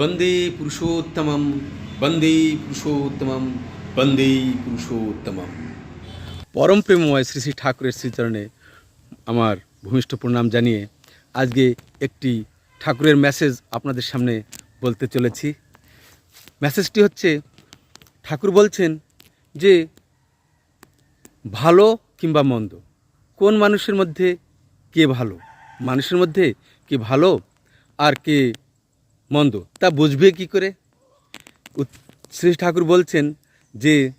বন্দে পুরুষোত্তমম বন্দে পুরুষোত্তমম বন্দে পুরুষোত্তমম। পরম প্রেমময় শ্রী শ্রী ঠাকুরের শ্রীচরণে আমার ভূমিষ্ঠ প্রণাম জানিয়ে আজকে একটি ঠাকুরের মেসেজ আপনাদের সামনে বলতে চলেছি। মেসেজটি হচ্ছে, ঠাকুর বলছেন যে, ভালো কিংবা মন্দ, কোন মানুষের মধ্যে কে ভালো? মানুষের মধ্যে কে ভালো আর কে মন্দ। তা বুঝবে কি করে? শ্রী ঠাকুর বলছেন যে,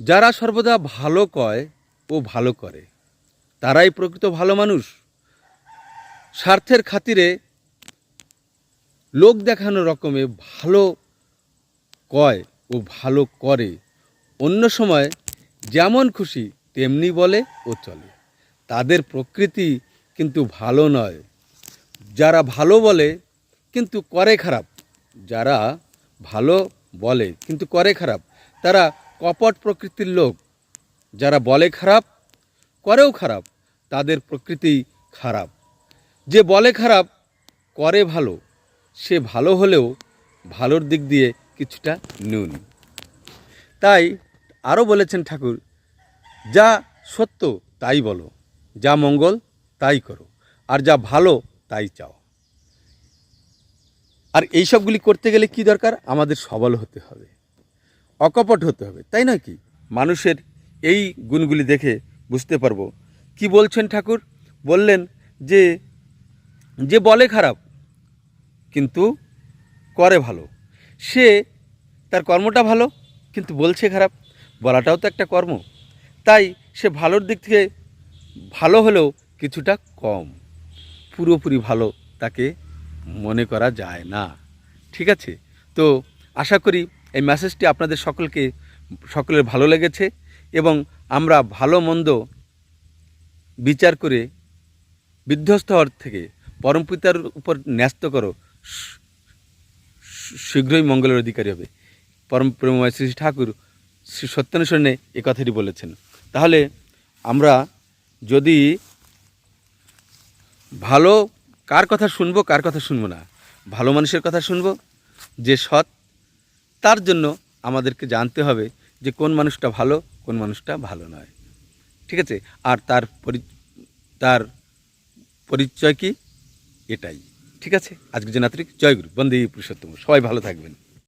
যারা সর্বদা ভালো কয় ও ভালো করে, তারাই প্রকৃত ভালো মানুষ। স্বার্থের খাতিরে লোক দেখানো রকমে ভালো কয় ও ভালো করে। অন্য সময় যেমন খুশি তেমনি বলে ও চলে। তাদের প্রকৃতি কিন্তু ভালো নয়। যারা ভালো বলে কিন্তু করে খারাপ। যারা ভালো বলে কিন্তু করে খারাপ। তারা কপট প্রকৃতির লোক। যারা বলে খারাপ, করেও খারাপ। তাদের প্রকৃতি খারাপ। যে বলে খারাপ, করে ভালো। সে ভালো হলেও ভালোর দিক দিয়ে কিছুটা নুন তাই আরও বলেছেন ঠাকুর, যা সত্য তাই বলো, যা মঙ্গল তাই করো, আর যা ভালো তাই চাও। আর এই সবগুলি করতে গেলে কি দরকার? আমাদের সবল হতে হবে। অকপট হতে হবে, তাই নয় কি? মানুষের এই গুণগুলি দেখে বুঝতে পারব। কি বলছেন ঠাকুর? বললেন যে যে বলে খারাপ, কিন্তু করে ভালো। সে তার কর্মটা ভালো, কিন্তু বলছে খারাপ। বলাটাও তো একটা কর্ম। তাই সে ভালোর দিক থেকে ভালো হলেও কিছুটা কম। পুরোপুরি ভালো তাকে মনে করা যায় না। ঠিক আছে? তো আশা করি এই মেসেজটি আপনাদের সকলকে, সকলের ভালো লেগেছে এবং আমরা ভালো মন্দ বিচার করে বিধ্বস্ত হওয়ার থেকে পরমপিতার উপর ন্যস্ত করো। শীঘ্রই মঙ্গলের অধিকারী হবে। পরম প্রেমময় শ্রী ঠাকুর শ্রী সত্যানুসরণে এ কথাটি বলেছেন। তাহলে আমরা যদি ভালো কার কথা শুনব, কার কথা শুনব না? ভালো মানুষের কথা শুনব? যে সৎ, তার জন্য আমাদেরকে জানতে হবে যে কোন মানুষটা ভালো, কোন মানুষটা ভালো নয়। ঠিক আছে? আর তার পরি, তার পরিচয় কি? এটাই। ঠিক আছে? আজকে জনাত্রিক জয়গুরু বন্দে পুরুষোত্তম। সবাই ভালো থাকবেন।